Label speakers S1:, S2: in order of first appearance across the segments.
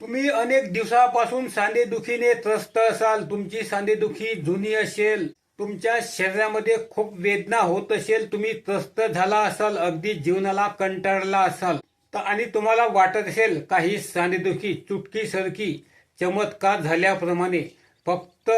S1: तुम्ही अनेक दिवसापासून सांधेदुखीने त्रस्त असाल. तुमची सांधेदुखी जुनी असेल. तुमच्या शरीरामध्ये खूप वेदना होत असेल. तुम्ही त्रस्त झाला असाल. अगदी जीवनाला कंटाळला असाल. तर आणि तुम्हाला वाटत असेल काही सांधेदुखी चुटकी सरकी चमत्कार झाल्याप्रमाणे. फक्त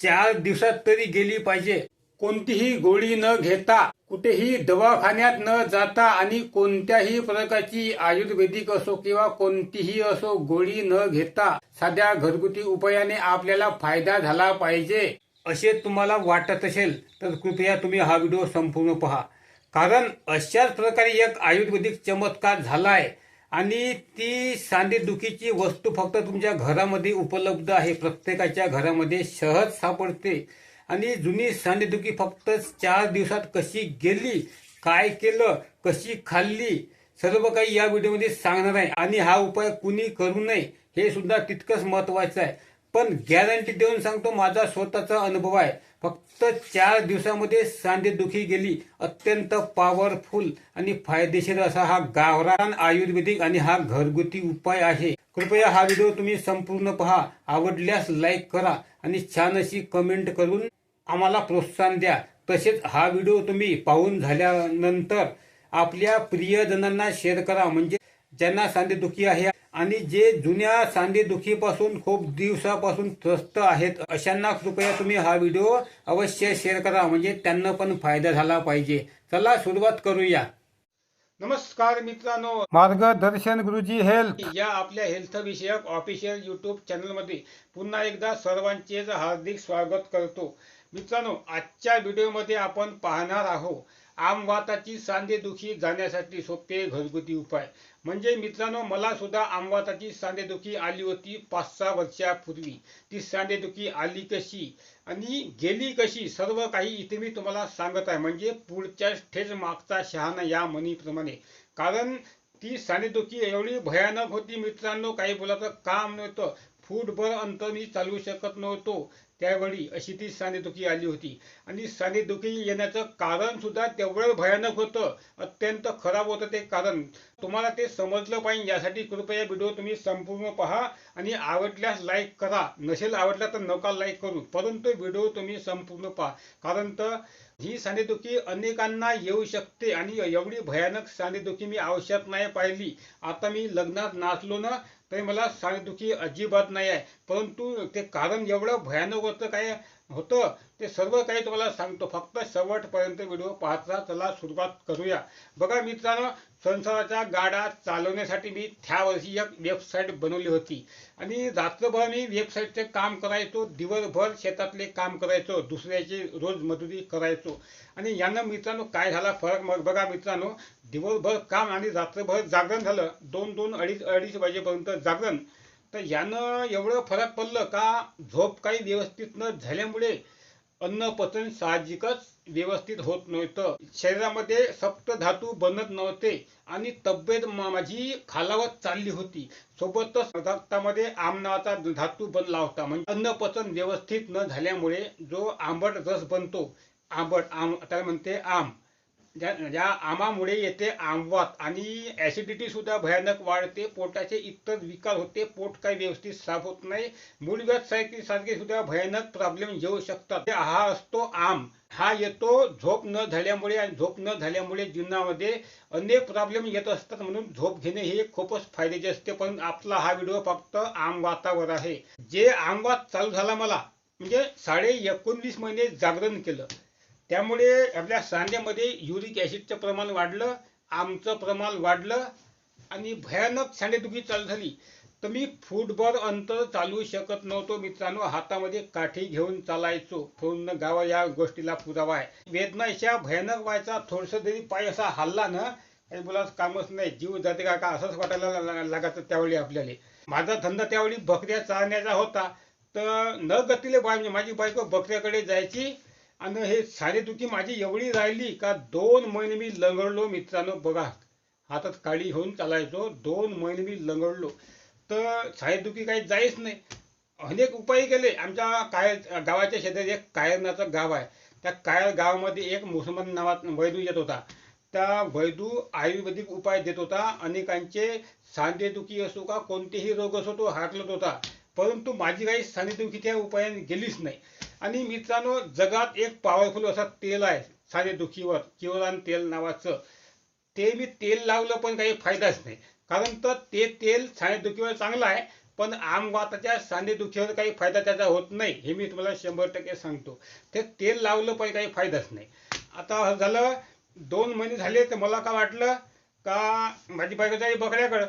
S1: चार दिवसात तरी गेली पाहिजे. कोणतीही गोळी न घेता कुठेही दवाखान्यात न जाता आणि कोणत्याही प्रकारची आयुर्वेदिक असो किंवा कोणतीही असो गोळी न घेता साध्या घरगुती उपायाने आपल्याला फायदा झाला पाहिजे. असे तुम्हाला वाटत असेल तर कृपया तुम्ही हा व्हिडिओ संपूर्ण पहा. कारण अशाच प्रकारे एक आयुर्वेदिक चमत्कार झालाय आणि ती सांधेदुखीची वस्तू फक्त तुमच्या घरामध्ये उपलब्ध आहे. प्रत्येकाच्या घरामध्ये सहज सापडते. आणि जुनी सांधेदुखी फक्त चार दिवसात कशी गेली काय केलं कशी खाल्ली सर्व काही या व्हिडिओमध्ये सांगणार आहे. आणि हा उपाय कुणी करू नये हे सुद्धा तितकंच महत्वाचं आहे. पण गॅरंटी देऊन सांगतो माझा स्वतःचा अनुभव आहे. फक्त चार दिवसामध्ये सांधेदुखी गेली अत्यंत पॉवरफुल आणि फायदेशीर असा हा गावरान आयुर्वेदिक आणि हा घरगुती उपाय आहे. कृपया हा व्हिडिओ तुम्ही संपूर्ण पहा. आवडल्यास लाईक करा आणि छान अशी कमेंट करून आम्हाला प्रोत्साहन द्या. तसेच हा व्हिडिओ तुम्ही पाहून झाल्यानंतर आपल्या प्रियजनांना शेअर करा. म्हणजे ज्यांना सांधेदुखी आहे आणि जे जुन्या सांधेदुखीपासून खूप दिवसापासून त्रस्त आहेत अशांना कृपया तुम्ही हा व्हिडिओ अवश्य शेअर करा. म्हणजे त्यांना पण फायदा झाला पाहिजे. चला सुरुवात करूया. नमस्कार मित्रांनो. मार्गदर्शन गुरुजी हेल्थ. या आपल्या हेल्थ विषयक ऑफिशियल युट्यूब चॅनलमध्ये पुन्हा एकदा सर्वांचेच हार्दिक स्वागत करतो. मित्रांनो आजच्या व्हिडिओमध्ये आपण पाहणार आहोत आमवाताची सांधेदुखी जाण्यासाठी सोपे घरगुती उपाय. म्हणजे मित्रांनो मला सुद्धा आमवाताची सांधेदुखी आली होती पाच सहा वर्षापूर्वी. ती सांधेदुखी आली कशी आणि गेली कशी सर्व काही इथे मी तुम्हाला सांगत आहे. म्हणजे पुढच्या स्टेज मागचा शहाणा या म्हणीप्रमाणे. कारण ती सांधेदुखी एवढी भयानक होती मित्रांनो काही बोलायचं काम नव्हतं. फूटभर अंतर मी चालवू शकत नव्हतो. त्यावेळी अशी ती सांधेदुखी आली होती. आणि सांधेदुखी येण्याचं कारण सुद्धा तेवढं भयानक होतं. अत्यंत खराब होतं ते कारण. तुम्हाला ते समजलं पाहिजे. यासाठी कृपया व्हिडिओ तुम्ही संपूर्ण पहा आणि आवडल्यास लाईक करा. नसेल आवडला तर नका लाईक करू. परंतु व्हिडिओ तुम्ही संपूर्ण पहा. कारण तर ही सांधेदुखी अनेकांना येऊ शकते आणि एवढी भयानक सांधेदुखी मी आयुष्यात नाही पाहिली. आता मी लग्नात नाचलो ना तरी मला सांधेदुखी अजिबात नाही आहे. परंतु ते कारण एवढं भयानक होतं काय? होतं. ते सर्व काही तुम्हाला सांगतो. फक्त शेवटपर्यंत व्हिडिओ पाहता चला सुरुवात करूया. बघा मित्रांनो संसाराचा गाडा चालवण्यासाठी मी त्या वर्षी एक वेबसाईट बनवली होती. आणि रात्रभर मी वेबसाईटचे काम करायचो. दिवसभर शेतातले काम करायचो. दुसऱ्याची रोज मजुरी करायचो. आणि यानं मित्रांनो काय झाला फरक? मग बघा मित्रांनो दिवसभर काम आणि रात्रभर जागरण झालं. दोन दोन अडीच अडीच वाजेपर्यंत जागरण. तर यानं एवढं फरक पडलं का झोप काही व्यवस्थित न झाल्यामुळे अन्न पचन साहजिकच व्यवस्थित होत नव्हतं. शरीरामध्ये सप्त धातू बनत नव्हते आणि तब्येत माझी खालावत चालली होती. सोबतच रक्तामध्ये आम नावाचा धातू बनला होता. म्हणजे अन्न पचन व्यवस्थित न झाल्यामुळे जो आंबट रस बनतो आंबट आम त्याला म्हणते आम ज्या ज्या आमामुळे येते आमवात आणि ऍसिडिटी सुद्धा भयानक वाढते. पोटाचे इतर विकार होते. पोट काही व्यवस्थित साफ होत नाही. मूळव्याध सारखी सारखे सुद्धा भयानक प्रॉब्लेम येऊ शकतात. हा असतो आम हा येतो झोप न झाल्यामुळे आणि झोप न झाल्यामुळे जीवनामध्ये अनेक प्रॉब्लेम येत असतात. म्हणून झोप घेणे हे खूपच फायद्याचे असते. पण आपला हा व्हिडिओ फक्त आमवातावर आहे. जे आमवात चालू झाला मला म्हणजे साडे एकोणवीस महिने जागरण केलं. त्यामुळे आपल्या सांध्यामध्ये युरिक ॲसिडचं प्रमाण वाढलं आमचं प्रमाण वाढलं आणि भयानक सांधेदुखी चालू झाली. तर मी फूटभर अंतर चालू शकत नव्हतो मित्रांनो. हातामध्ये काठी घेऊन चालायचो. पूर्ण गावा या गोष्टीला पुरावा आहे. वेदनाशा भयानक व्हायचा थोडस जरी पाय असा हल्ला ना काही कामच नाही. जीव जाते का का असंच वाटायला लागायचं त्यावेळी आपल्याला. माझा धंदा त्यावेळी बकऱ्या चालण्याचा होता. तर न गतीले बाय माझी बायको बकऱ्याकडे जायची. आणि हे साडेदुखी माझी एवढी राहिली का दोन महिने मी लंगडलो मित्रांनो. बघा हातात काळी घेऊन चालायचो दोन महिने मी लंगडलो. तर सायदुखी काही जायच नाही. अनेक उपाय केले. आमच्या काय गावाच्या शेजारी एक कायरनाचं गाव आहे. त्या कायर गावामध्ये एक मुसलमान नावात वैदू येत होता. त्या वैदू आयुर्वेदिक उपाय देत होता. अनेकांचे सांधेदुखी असो का कोणतेही रोग असो तो हाकलत होता. परंतु माझी काही सांधेदुखी त्या उपायाने गेलीच नाही. आणि मित्रांनो जगात एक पॉवरफुल असा तेल आहे सांधेदुखीवर किवरान तेल नावाचं. ते मी तेल लावलं पण काही फायदाच नाही. कारण तर ते तेल सांधेदुखीवर चांगलं आहे पण आमवाताच्या सांधेदुखीवर काही फायदा त्याचा होत नाही हे मी तुम्हाला शंभर टक्के सांगतो. ते तेल लावलं पण काही फायदाच नाही. आता झालं दोन महिने झाले तर मला का वाटलं का माझी बायको जाई बकऱ्याकडं?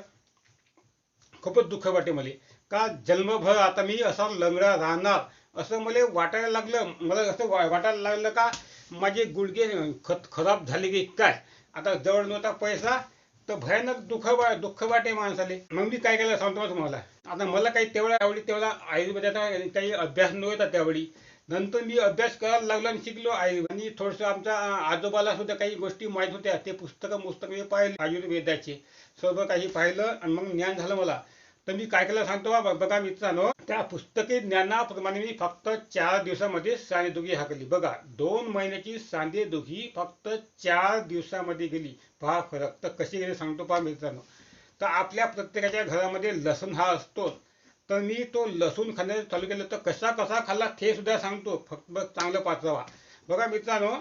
S1: खूपच दुःख वाटे मला. का जन्मभर आता मी असा लंगडा राहणार असं मला वाटायला लागलं मला असं वाटायला लागलं का माझे गुडघे खत खराब झाले की काय? आता जवळ नव्हता पैसा तर भयानक दुःख वा दुःख वाटे माणसाले. मग मी काय केलं सांगतो तुम्हाला? आता मला काही तेवढा आवडी तेवढा आयुर्वेदाचा काही अभ्यास नव्हता त्यावेळी. नंतर मी अभ्यास करायला लागलो आणि शिकलो आयुर्वेद आणि थोडंसं आमच्या आजोबाला सुद्धा काही गोष्टी माहीत होत्या. ते पुस्तकं पुस्तक मी पाहिले आयुर्वेदाचे. सर्व काही पाहिलं आणि मग ज्ञान झालं मला. तर मी काय केलं सांगतो बा- बघा मित्रांनो त्या पुस्तकी ज्ञानाप्रमाणे मी फक्त चार दिवसामध्ये सांधेदुखी हाकली. बघा दोन महिन्याची सांधेदुखी फक्त चार दिवसामध्ये गेली. पहा फरक. तर कशी गेली सांगतो पहा मित्रांनो. तर आपल्या प्रत्येकाच्या घरामध्ये लसूण हा असतो. तर मी तो लसूण खाण्याचं चालू केलं तर कसा कसा खाल्ला ते सुद्धा सांगतो. फक्त चांगलं पाचवा. बघा मित्रांनो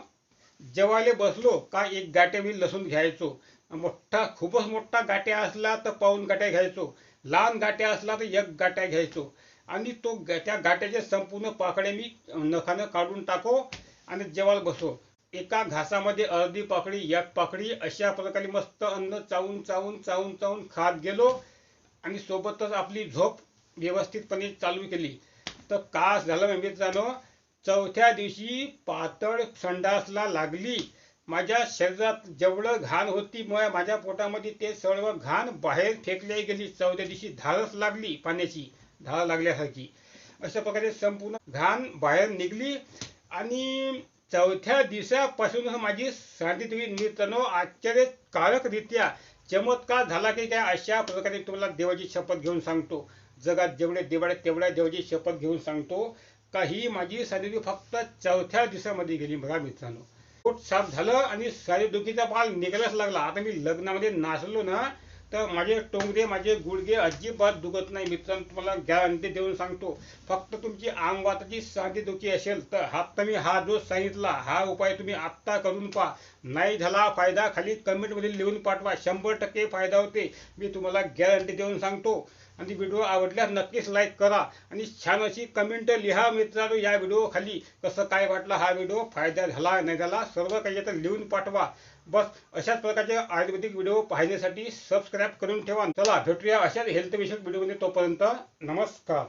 S1: जेवायला बसलो का एक गाठे मी लसूण घ्यायचो. मोठा खूपच मोठा गाठ्या असला तर पाऊन गाठ्या घ्यायचो. लहान गाठ्या असला तर एक गाठ्या घ्यायचो. आणि तो त्या गाठ्याचे संपूर्ण पाकळे मी नखानं काढून टाको आणि जेवायला बसो. एका घासामध्ये अर्धी पाकळी एक पाकळी अशा प्रकारे मस्त अन्न चावून चावून चावून चावून खात गेलो आणि सोबतच आपली झोप व्यवस्थितपणे चालू केली. तर का झालं म्हणजे मित्रांनो चौथ्या दिवशी पातळ संडासला लागली. माझ्या शरीरात जेवढं घाण होती मुळे माझ्या पोटामध्ये ते सर्व घाण बाहेर फेकली गेली. चौथ्या दिवशी धारच लागली पाण्याची. धारा लागल्यासारखी. अशा प्रकारे संपूर्ण घाण बाहेर निघली आणि चौथ्या दिवसापासून माझी सांधित्वी मित्रांनो आश्चर्यकारकरित्या चमत्कार झाला की काय अशा प्रकारे तुम्हाला देवाची शपथ घेऊन सांगतो. जगात जेवढे देव आहेत तेवढ्या देवाची शपथ घेऊन सांगतो. का ही माझी सांधित्वी फक्त चौथ्या दिवसामध्ये गेली बघा मित्रांनो. पोट साफ झालं आणि सांधेदुखीचा पाल निघायलाच लागला. आता मी लग्नामध्ये नाचलो ना तर माझे टोंगरे माझे गुडघे अजिबात दुखत नाही मित्रांनो. तुम्हाला गॅरंटी देऊन सांगतो फक्त तुमची अंगवाताची सांधेदुखी असेल तर हा मी हा जो सांगितला हा उपाय तुम्ही आत्ता करून पहा. नाही झाला फायदा खाली कमेंटमध्ये लिहून पाठवा. शंभर टक्के फायदा होते. मी तुम्हाला गॅरंटी देऊन सांगतो. आणि व्हिडिओ आवडल्यास नक्कीच लाईक करा. आणि छान अशी कमेंट लिहा मित्रांनो या व्हिडिओ खाली. कसं काय वाटलं हा व्हिडिओ फायदा झाला नाही झाला? सर्व काही तर लिहून पाठवा. बस अशाच प्रकारचे आयुर्वेदिक व्हिडिओ पाहण्यासाठी सबस्क्राईब करून ठेवा. चला भेटूया अशाच हेल्थ विषयक व्हिडिओमध्ये तोपर्यंत नमस्कार.